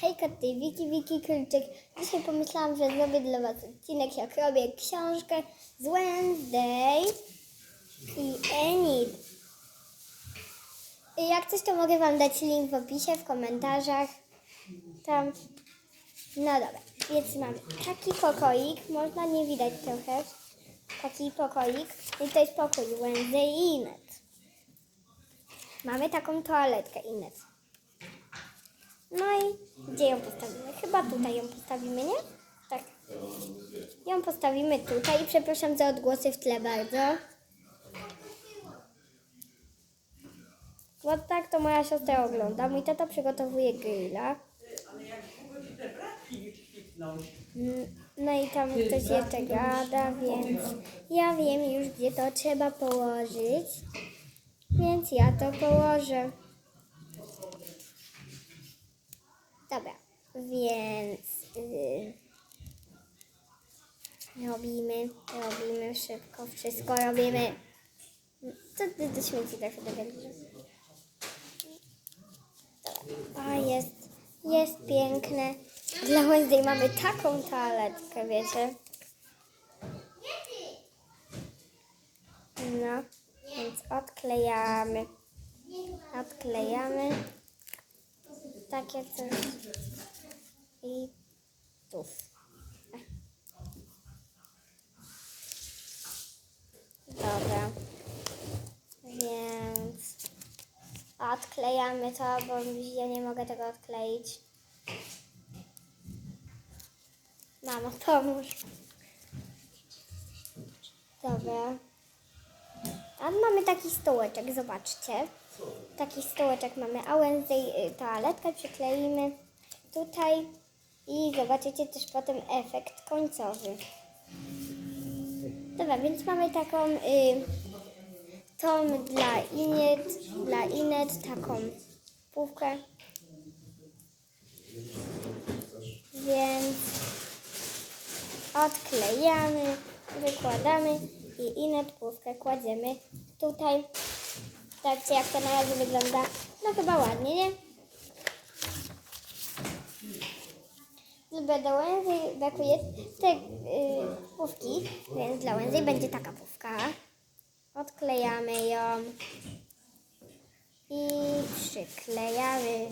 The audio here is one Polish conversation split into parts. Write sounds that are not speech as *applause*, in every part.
Hejka, tutaj Wiki, Wiki Krylczyk. Dzisiaj pomyślałam, że zrobię dla Was odcinek, jak robię książkę z Wednesday i Enid. Jak coś, to mogę Wam dać link w opisie, w komentarzach. Tam. No dobra, więc mamy taki pokoik, można nie widać trochę. Taki pokoik. I to jest pokój Wednesday i Inet. Mamy taką toaletkę Inet. No i gdzie ją postawimy? Chyba tutaj ją postawimy, nie? Tak. Ją postawimy tutaj i przepraszam za odgłosy w tle bardzo. Bo tak to moja siostra ogląda. Mój tata przygotowuje grilla. No i tam ktoś jeszcze gada, więc ja wiem już, gdzie to trzeba położyć. Więc ja to położę. Dobra, więc y, robimy, robimy szybko, wszystko robimy. To do, do śmieci trochę dowiedzę. A jest, jest piękne. Dla Wednesday mamy taką toaletkę, wiecie. No, więc odklejamy. Odklejamy takie coś i tu. Dobra. Więc odklejamy to, bo ja nie mogę tego odkleić. Mamo, pomóż. Dobra. A mamy taki stołeczek, zobaczcie. Taki stołeczek mamy, a Wednesday y, toaletkę przykleimy tutaj i zobaczycie też potem efekt końcowy. Dobra, więc mamy taką y, dla Inet, dla Inet taką półkę. Więc odklejamy, wykładamy i Inet półkę kładziemy tutaj. Zobaczcie jak to na razie wygląda. No chyba ładnie, nie? Żeby do Łęzy brakuje te y, pówki, więc dla Łęzy będzie taka pówka. Odklejamy ją i przyklejamy.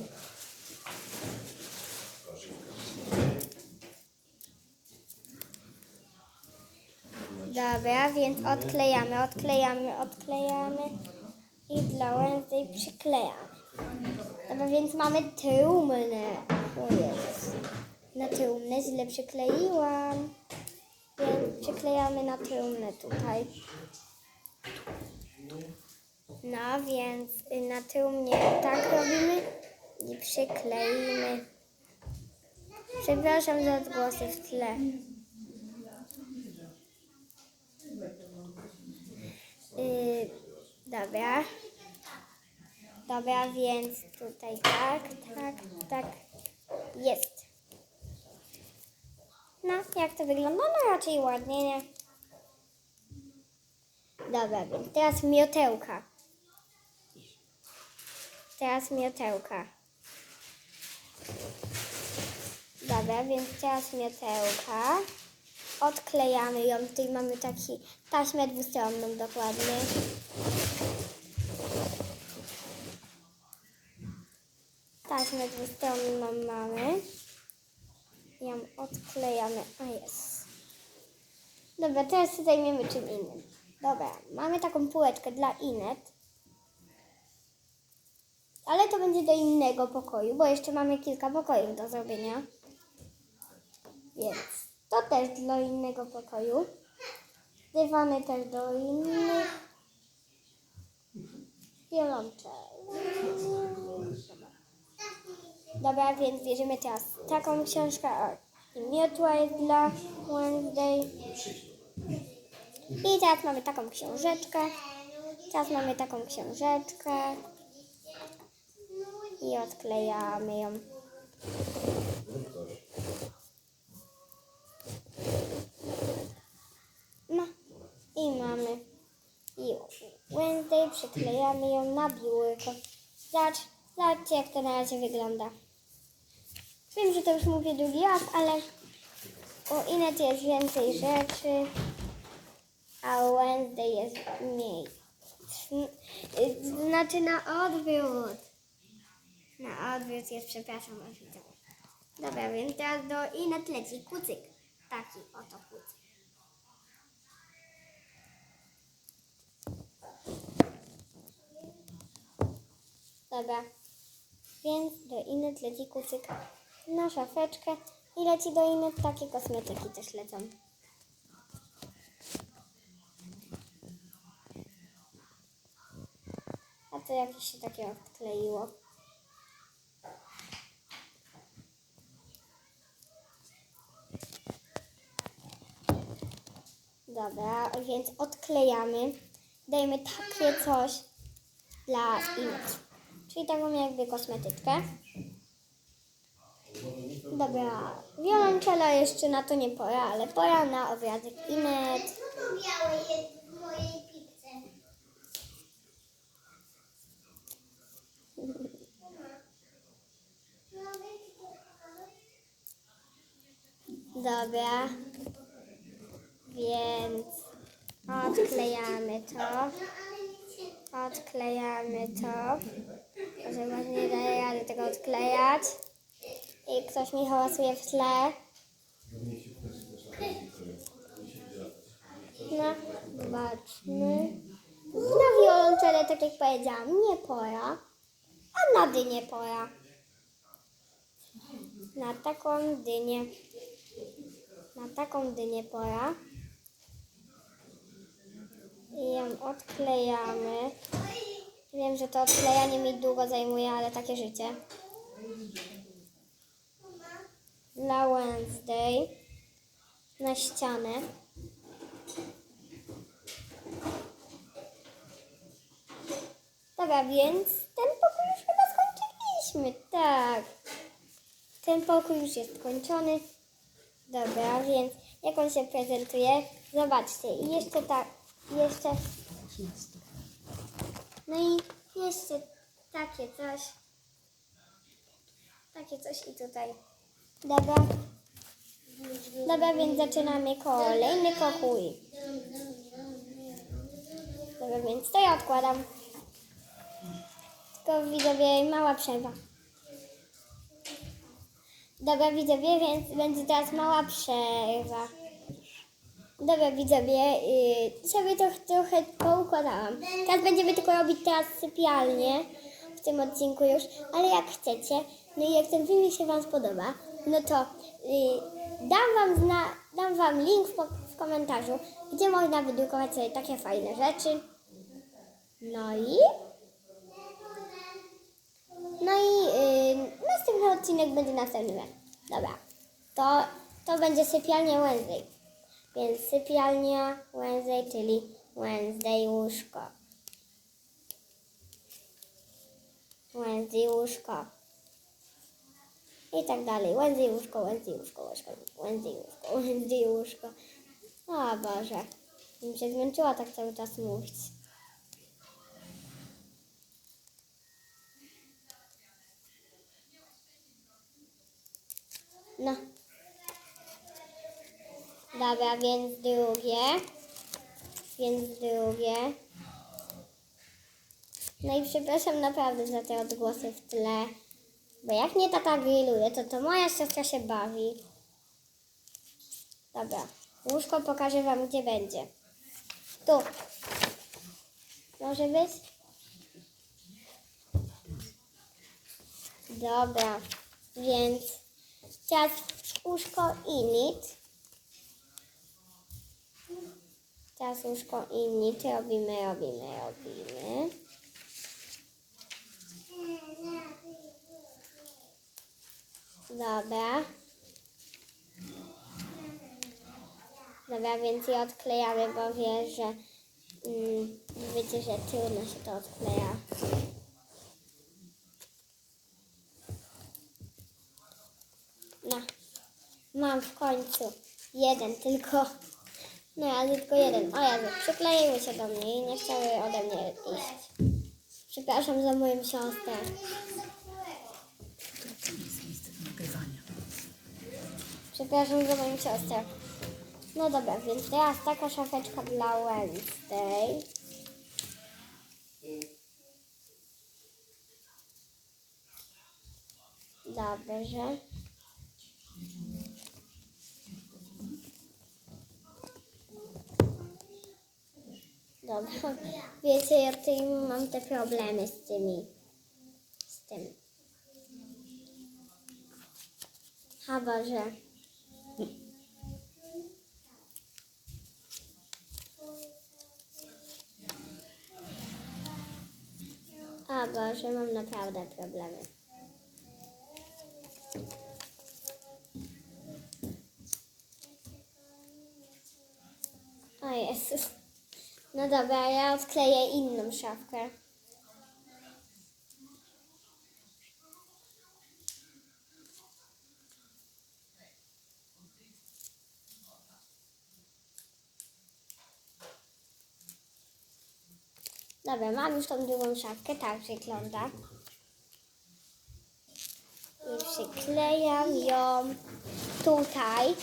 Dobra, więc odklejamy, odklejamy, odklejamy i dla Wednesday przyklejamy. Dobra, więc mamy trumnę. O jest. Na trumnę źle przykleiłam. Więc przyklejamy na trumnę tutaj. No, więc na trumnie tak robimy i przykleimy. Przepraszam za odgłosy w tle. Yy, dobra. Dobra, więc tutaj tak, tak, tak. Jest. No, jak to wygląda? No raczej ładnie, nie? Dobra, więc teraz miotełka. Teraz miotełka. Dobra, więc teraz miotełka. Odklejamy ją. Tutaj mamy taki taśmę dwustronną dokładnie. Taśmę dwustronną mamy. Ją odklejamy. A jest. Dobra, teraz się zajmiemy czym innym. Dobra, mamy taką półeczkę dla Inet. Ale to będzie do innego pokoju, bo jeszcze mamy kilka pokojów do zrobienia. Więc to też dla innego pokoju. Dywany też do innych. Wiolonczele. Dobra, więc bierzemy teraz taką książkę. O, miotła jest dla Wednesday. I teraz mamy taką książeczkę. Teraz mamy taką książeczkę. I odklejamy ją. No i mamy. I Wednesday przyklejamy ją na biurko. Zobacz, zobaczcie jak to na razie wygląda. że to już mówię drugi raz, ale u Inet jest więcej rzeczy, a u Wednesday jest mniej. Znaczy na odwrót. Na odwrót jest, przepraszam, was widzę. Dobra, więc teraz do Inet leci kucyk. Taki oto kucyk. Dobra, więc do Inet leci kucyk na szafeczkę i leci do Inet takie kosmetyki też lecą. A to jakieś się takie odkleiło. Dobra, więc odklejamy. Dajemy takie coś dla Inet. Czyli taką jakby kosmetyczkę. Dobra, wiolonczela jeszcze na to nie pora, ale pora na obrazek Inet. Co to białe jest w mojej pizzce? Dobra, więc odklejamy to. Odklejamy to. Może właśnie nie daje rady tego odklejać. I ktoś mi hałasuje w tle. No, zobaczmy. Na wiolonczele, tak jak powiedziałam, nie pora. A na dynię pora. Na taką dynię. Na taką dynię pora. I ją odklejamy. Wiem, że to odklejanie mi długo zajmuje, ale takie życie. Dla Wednesday na ścianę. Dobra, więc ten pokój już chyba skończyliśmy. Tak. Ten pokój już jest skończony. Dobra, więc jak on się prezentuje? Zobaczcie. I jeszcze tak, jeszcze. No i jeszcze takie coś. Takie coś i tutaj. Dobra. Dobra, więc zaczynamy kolejny pokój. Dobra, więc to ja odkładam. Tylko widzowie, mała przerwa. Dobra, widzowie, więc będzie teraz mała przerwa. Dobra, widzowie, yy, sobie to trochę poukładałam. Teraz będziemy tylko robić teraz sypialnię w tym odcinku już, ale jak chcecie, no i jak ten filmik się Wam spodoba, no to yy, dam, wam zna, dam Wam link w, w komentarzu, gdzie można wydrukować sobie takie fajne rzeczy. No i... No i yy, następny odcinek będzie następny. Dobra, to, to będzie sypialnia Wednesday. Więc sypialnia Wednesday, czyli Wednesday łóżko. Wednesday łóżko. I tak dalej. Wednesday łóżko, Wednesday łóżko, łóżko, Wednesday łóżko, Wednesday łóżko. O Boże. Bym się zmęczyła tak cały czas mówić. No. Dobra, więc drugie. Więc drugie. No i przepraszam naprawdę za te odgłosy w tle. Bo jak nie tata grilluje, to to moja siostra się bawi. Dobra. Łóżko pokażę wam, gdzie będzie. Tu. Może być? Dobra. Więc teraz łóżko i nic. Teraz łóżko i nic. Robimy, robimy, robimy. Dobra. Dobra, więc je odklejamy, bo wiesz, że mm, wiecie, że trudno się to odkleja. No, mam w końcu jeden tylko. No ja tylko jeden. O Jezu, przykleiły się do mnie i nie chciały ode mnie iść. Przepraszam za moją siostrę. Przepraszam za moją siostrę. No dobra, więc teraz taka szafeczka dla Wednesday. Dobrze. Dobra. Wiecie, ja tutaj mam te problemy z tymi. Z tym. Chyba, że. A Boże, mam naprawdę problemy. O Jezus. No dobra, att klä inom köket. Dobra, mam już tą drugą szafkę, tak wygląda. I przyklejam ją tutaj.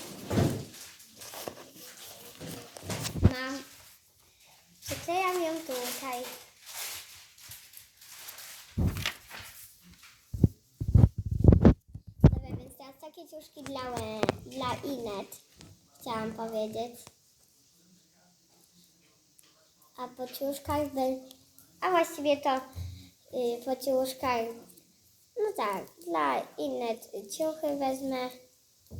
Ciuszki dla, Łe- dla Inet. Chciałam powiedzieć. A po ciuszkach będę... A właściwie to y, po ciuszkach... No tak, dla Inet ciuchy wezmę.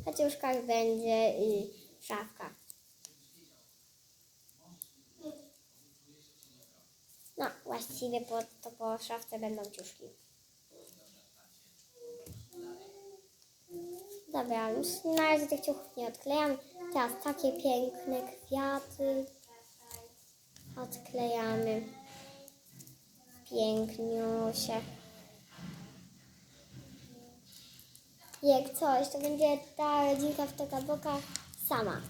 Po ciuszkach będzie y, szafka. No, właściwie po, to po szafce będą ciuszki. Dobra, już na razie tych ciuchów nie odklejam. Teraz takie piękne kwiaty odklejamy. Piękniusie. Jak coś, to będzie ta rodzinka w taka boka sama.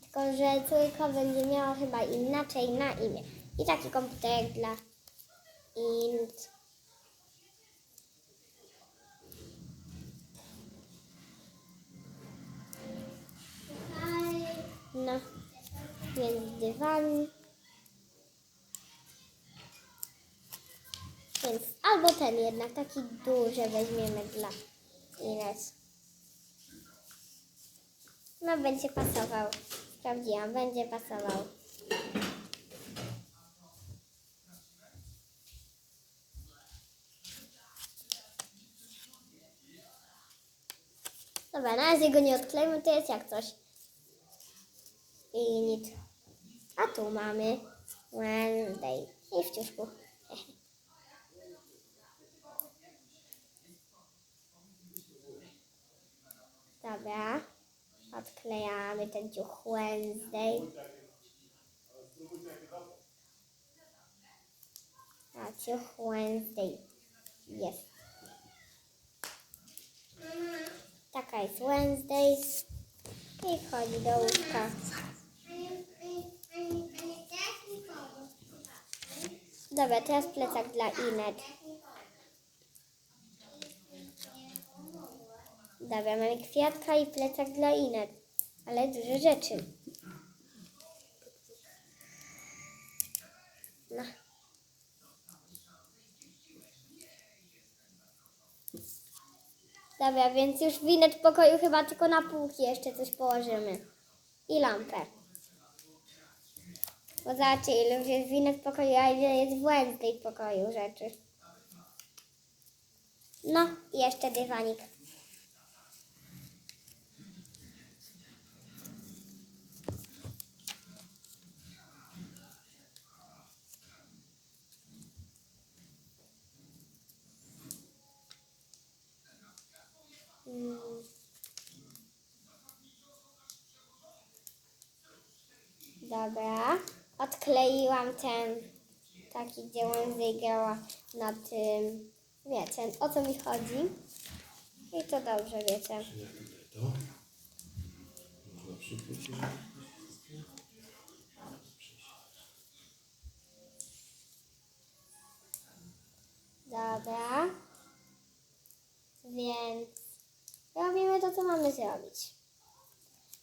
Tylko, że córka będzie miała chyba inaczej na imię. I taki komputerek dla int. No, więc dywan. Więc albo ten jednak, taki duży weźmiemy dla Ines. No, będzie pasował. Sprawdziłam, będzie pasował. Dobra, na razie go nie odklejmy, to jest jak coś. I nic. A tu mamy Wednesday. I w ciuszku. *laughs* Dobra. Odklejamy ten ciuch Wednesday. A ciuch Wednesday jest. Taka jest Wednesday. I wchodzi do łóżka. Dobra, teraz plecak dla Inet. Dobra, mamy kwiatka i plecak dla Inet. Ale dużo rzeczy. No. Dobra, więc już w Inet pokoju chyba tylko na półki jeszcze coś położymy. I lampę. Bo zobaczcie, ile już jest w Inet pokoju, a ile jest w Wednesday pokoju rzeczy. No, i jeszcze dywanik. Mm. Dobra, odkleiłam ten taki, gdzie Wednesday grała na tym, wiecie, o co mi chodzi. I to dobrze, wiecie. Dobra. Więc robimy to, co mamy zrobić.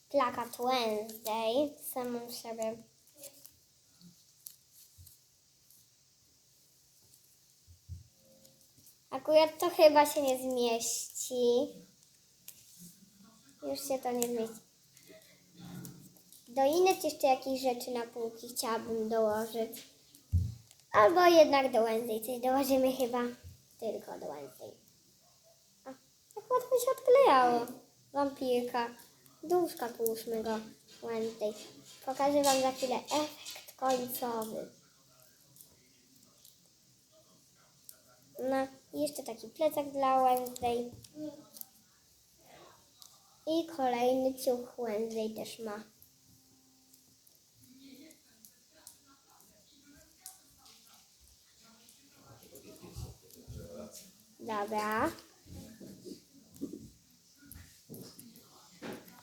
plakat Wednesday samą sobie. Akurat to chyba się nie zmieści. Już się to nie zmieści. Do innych jeszcze jakieś rzeczy na półki chciałabym dołożyć. Albo jednak do Wednesday. Coś dołożymy chyba tylko do Wednesday. A, jak łatwo się odklejało. Wampirka. Łóżka połóżmy go Wednesday. Pokażę Wam za chwilę efekt końcowy. No, i jeszcze taki plecak dla Wednesday. I kolejny ciuch Wednesday też ma. Dobra.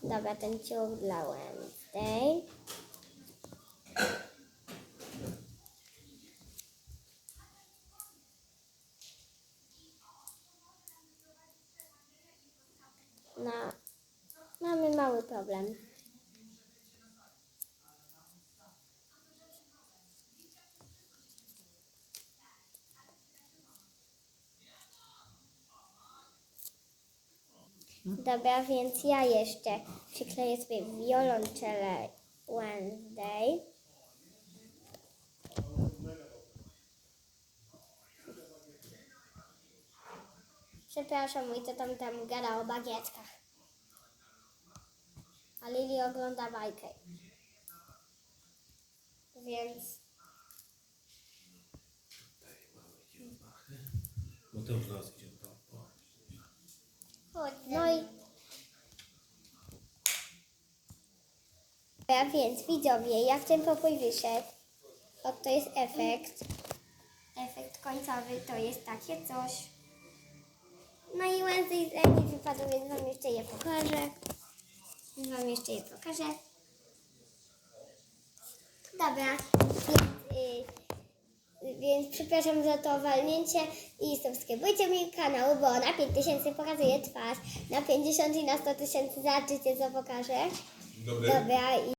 Dobra, ten ciuch dla Wednesday. No, mamy mały problem. Dobra, więc ja jeszcze przykleję sobie wiolonczelę Wednesday. Przepraszam, mój to tam, tam gada o bagietkach. A Lili ogląda bajkę. Więc Mateusz o. Chodź, no i... A więc widzowie, jak ten pokój wyszedł, oto jest efekt. Efekt końcowy to jest takie coś. No i Wednesday z Emmy wypadł, więc wam jeszcze je pokażę. Więc wam jeszcze je pokażę. Dobra, więc, y, więc przepraszam za to walnięcie i subskrybujcie mi kanał, bo na 5000 pokazuję twarz, na 50 i na 100 tysięcy zobaczycie co pokażę. Dobry. Dobra, i